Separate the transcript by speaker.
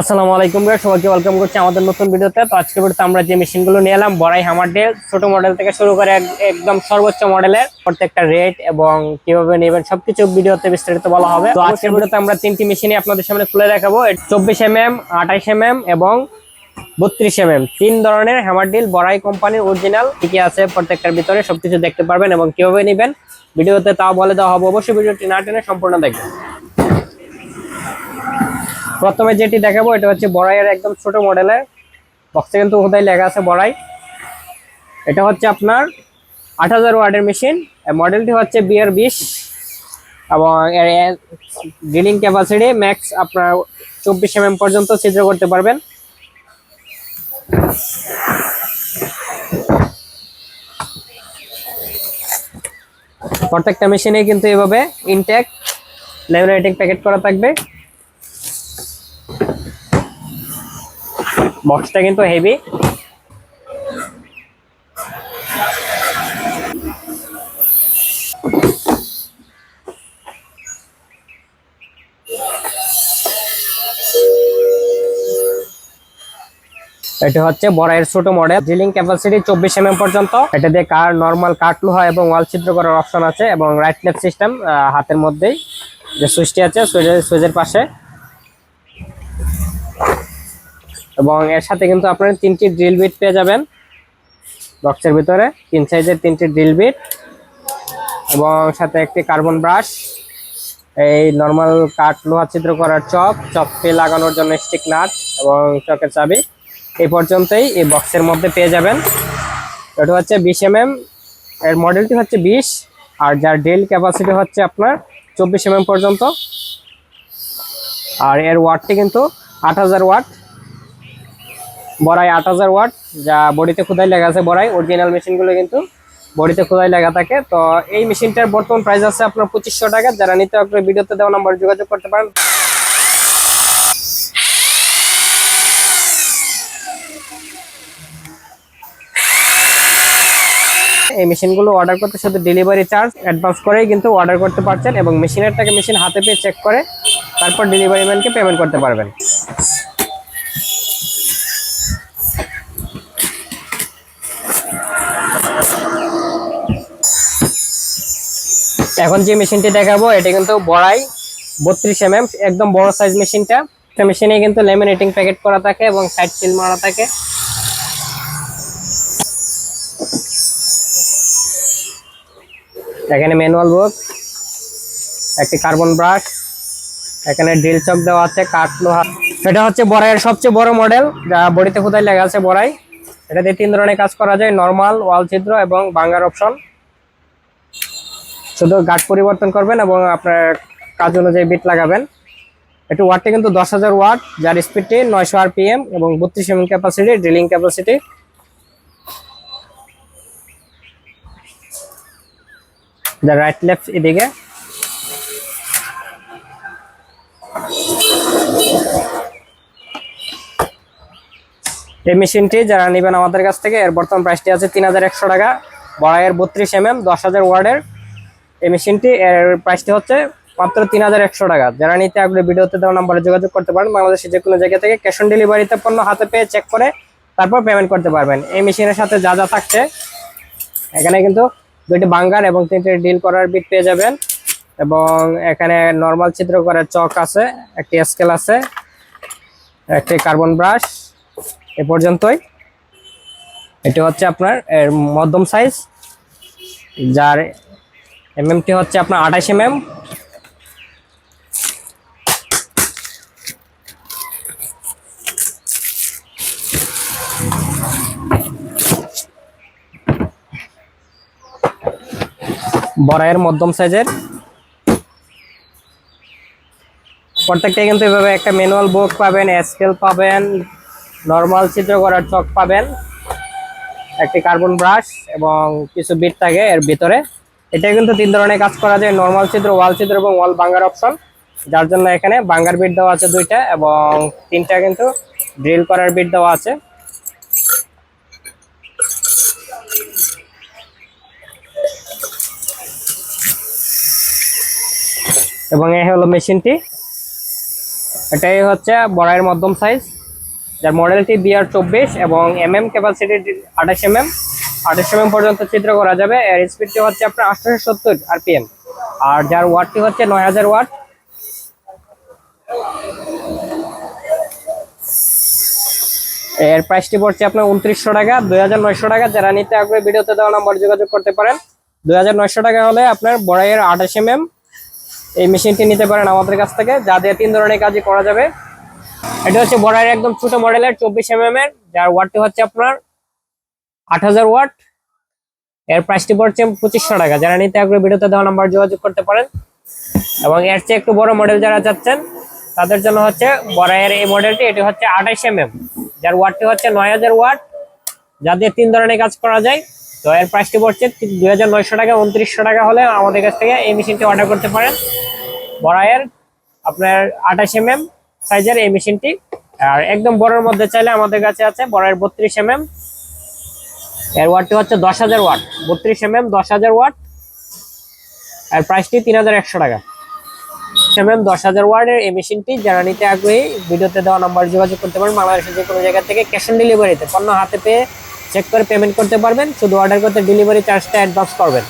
Speaker 1: আসসালামু আলাইকুম ভাই সবাইকে ওয়েলকাম করছি আমাদের নতুন ভিডিওতে। তো আজকে ভিডিওতে আমরা যে মেশিনগুলো নিয়ে এলাম, বড়াই হামার ডে ছোট মডেল থেকে শুরু করে একদম সর্বোচ্চ মডেলের প্রত্যেকটা রেট এবং কীভাবে নেবেন সবকিছু ভিডিওতে বিস্তারিত বলা হবে। তো আজকের ভিডিওতে আমরা তিনটি মেশিনই আপনাদের সামনে খুলে দেখাবো। চব্বিশ এম এম আঠাইশ এম এম এবং বত্রিশ এম এম তিন ধরনের হ্যামার ডিল বড়াই কোম্পানির অরিজিনাল ঠিকই আছে প্রত্যেকটার ভিতরে সবকিছু দেখতে পারবেন এবং কীভাবে নেবেন। ভিডিওতে তাও বলে দেওয়া হবে, অবশ্যই ভিডিওটি না টেনে সম্পূর্ণ দেখবেন। প্রথমে যেটি দেখাবো, এটা হচ্ছে বড়াইয়ের একদম ছোট মডেলের। বক্সে কিন্তু কোথায় লেখা আছে বড়াই? এটা হচ্ছে আপনার আট হাজার ওয়ার্ডের মেশিন মডেলটি হচ্ছে বিয়ার বিশ। এবং ড্রিলিং ক্যাপাসিটি ম্যাক্স আপনার চব্বিশ এম পর্যন্ত ছিদ্র করতে পারবেন। প্রত্যেকটা মেশিনে কিন্তু এভাবে ইনটেক লেমিনেটিং প্যাকেট করা থাকবে। বক্সটা কিন্তু হেভি এটা হচ্ছে বড়াইয়ের ছোট মডেল ড্রিলিং ক্যাপাসিটি চব্বিশ এম পর্যন্ত। এটা দিয়ে কার নর্মাল কাট লোহা এবং ওয়াল ছিদ্র করার অপশন আছে এবং রাইট লেফট সিস্টেম হাতের মধ্যেই যে সুইচটি আছে সুইচের পাশে। এবং এর সাথে কিন্তু আপনারা তিনটি ড্রিল বিট পেয়ে যাবেন। বক্সের ভিতরে তিন সাইজের তিনটি ড্রিল বিট এবং সাথে একটি কার্বন ব্রাশ এই নর্মাল কাঠ লোহা ছিদ্র করার চক চককে লাগানোর জন্য স্টিক নাট এবং চকের চাবি। এই পর্যন্তই এই বক্সের মধ্যে পেয়ে যাবেন। এটা হচ্ছে বিশ এম এর মডেলটি হচ্ছে বিশ, আর যার ডেল ক্যাপাসিটি হচ্ছে আপনার চব্বিশ এম পর্যন্ত। আর এর ওয়াটটি কিন্তু আট হাজার ওয়াট বড়াই আট হাজার ওয়াট, যা বডিতে খোদাই লেখা আছে বড়াই অরিজিনাল মেশিনগুলো কিন্তু বডিতে খোদাই লেখা থাকে। তো এই মেশিনটার বর্তমান প্রাইস আছে আপনার পঁচিশশো টাকা। যারা নিতে আপনার ভিডিওতে দেওয়া নাম্বার যোগাযোগ করতে পারেন। এই মেশিনগুলো অর্ডার করতে শুধু ডেলিভারি চার্জ অ্যাডভান্স করেই কিন্তু অর্ডার করতে পারছেন এবং মেশিনের টাকা মেশিন হাতে পেয়ে চেক করে, তারপর ডেলিভারি ম্যানকে পেমেন্ট করতে পারবেন। এখন যে মেশিনটি দেখাবো, এটা কিন্তু বড়াই, বত্রিশ এম একদম বড় সাইজ মেশিনটা। মেশিনে কিন্তু লেমিনেটিং প্যাকেট করা থাকে এবং সাইড সিল মারা থাকে। এখানে ম্যানুয়াল বুক একটি কার্বন ব্রাশ এখানে ড্রিল চক দেওয়া আছে, কাঠ, লোহা। এটা হচ্ছে বড়াইয়ের সবচেয়ে বড় মডেল যা বডিতে কোথায় লেখা আছে বড়াই। এটাতে তিন ধরনের কাজ করা যায় নর্মাল ওয়াল ছিদ্র এবং বাঙ্গার অপশন শুধু গার্ড পরিবর্তন করবেন এবং আপনার কাজ অনুযায়ী বিট লাগাবেন। একটু ওয়াটটা কিন্তু দশ হাজার ওয়াট যার স্পিডটি নয়শো আরপিএম এবং বত্রিশ এম ক্যাপাসিটি ড্রিলিং ক্যাপাসিটি যার রাইট লেফট এদিকে। এই মেশিনটি যারা নেবেন আমাদের কাছ থেকে, এর বর্তমান প্রাইসটি আছে তিন হাজার একশো টাকা। বড়াইয়ের বত্রিশ এম এম দশ হাজার ওয়ার্ডের এই মেশিনটি, এর প্রাইসটি হচ্ছে মাত্র তিন হাজার একশো টাকা। যারা নিতে আগ্রহী, ভিডিওতে দেওয়া নাম্বারে যোগাযোগ করতে পারেন। বাংলাদেশের যে কোনো জায়গা থেকে ক্যাশ অন ডেলিভারিতে পণ্য হাতে পেয়ে চেক করে তারপর পেমেন্ট করতে পারবেন। এই মেশিনের সাথে যা যা থাকছে, এখানে কিন্তু দুইটি বাঙ্গার এবং তিনটি ডিল করার বিট পেয়ে যাবেন। এবং এখানে নর্মাল চিত্র করার চক আছে, একটি স্কেল আছে, একটি কার্বন ব্রাশ এ পর্যন্তই। এটি হচ্ছে আপনার, এর মধ্যম সাইজ যার এমএমটি হচ্ছে আপনার আঠাশ এমএম বড়াইয়ের মধ্যম সাইজের। প্রত্যেকটাই কিন্তু এভাবে একটা ম্যানুয়াল বুক পাবেন স্কেল পাবেন নর্মাল চিত্র করার চক পাবেন। একটি কার্বন ব্রাশ এবং কিছু বিট থাকে এর ভিতরে। এটা কিন্তু তিন ধরনের কাজ করা যায়। নর্মাল চিত্র ওয়াল চিত্র এবং ওয়াল বাঙ্গার অপশন যার জন্য এখানে বাঙ্গার বিট দেওয়া আছে দুইটা এবং তিনটা কিন্তু ড্রিল করার বিট দেওয়া আছে। এবং এই হলো মেশিনটি। এটাই হচ্ছে বড়াইয়ের মধ্যম সাইজ যার মডেলটি বিআর চব্বিশ এবং এম এম ক্যাপাসিটি আঠাশ এম এম আঠাশ এম পর্যন্ত চিত্র করা যাবে। এর স্পিডটি হচ্ছে আপনার আঠারোশো সত্তর আরপিএম আর যার ওয়াটটি হচ্ছে নয় হাজার ওয়াট এর প্রাইসটি পড়ছে আপনার উনত্রিশশো টাকা, দুই হাজার নয়শো টাকা। যারা নিতে আগ্রহী, ভিডিওতে দেওয়া নাম্বার যোগাযোগ করতে পারেন। দুই হাজার নয়শো টাকা হলে আপনার বড়াইয়ের আঠাশ এম এম এই মেশিনটি নিতে পারেন আমাদের কাছ থেকে। যা দিয়ে তিন ধরনের কাজই করা যাবে। এটা হচ্ছে বড়াইয়ের একদম ছোট মডেলের চব্বিশ এম এর যার ওয়াটটি হচ্ছে আপনার আট হাজার ওয়াট। এর প্রাইসটি পড়ছে পঁচিশশো টাকা। যারা নিতে আগ্রহী, ভিডিওতে দেওয়া নাম্বার যোগাযোগ করতে পারেন। এবং এর চেয়ে একটু বড় মডেল যারা চাচ্ছেন, তাদের জন্য হচ্ছে বড়াইয়ের এই মডেলটি এটি হচ্ছে আঠাশ এম এম যার ওয়াটটি হচ্ছে নয় হাজার ওয়াট। যা দিয়ে তিন ধরনের কাজ করা যায়। তো এর প্রাইসটি পড়ছে দুই হাজার নয়শো টাকা, উনত্রিশশো টাকা হলে আমাদের কাছ থেকে এই মেশিনটি অর্ডার করতে পারেন। বড়াইয়ের আপনার আঠাশ এম সাইজের এই মেশিনটি আর একদম বড়ের মধ্যে চাইলে আমাদের কাছে আছে বড়ের বত্রিশ এম এম এর ওয়াটটি হচ্ছে দশ হাজার ওয়াট বত্রিশ এম এম দশ হাজার ওয়াট আর প্রাইসটি তিন হাজার একশো টাকা। এম এম দশ হাজার ওয়ার্ডের এই মেশিনটি যারা নিতে আগ্রহী, ভিডিওতে দেওয়া নাম্বার যোগাযোগ করতে পারেন বাংলাদেশের যে কোনো জায়গা থেকে ক্যাশ অন ডেলিভারিতে পণ্য হাতে পেয়ে চেক করে পেমেন্ট করতে পারবেন। শুধু অর্ডার করতে ডেলিভারি চার্জটা অ্যাডভান্স করবেন।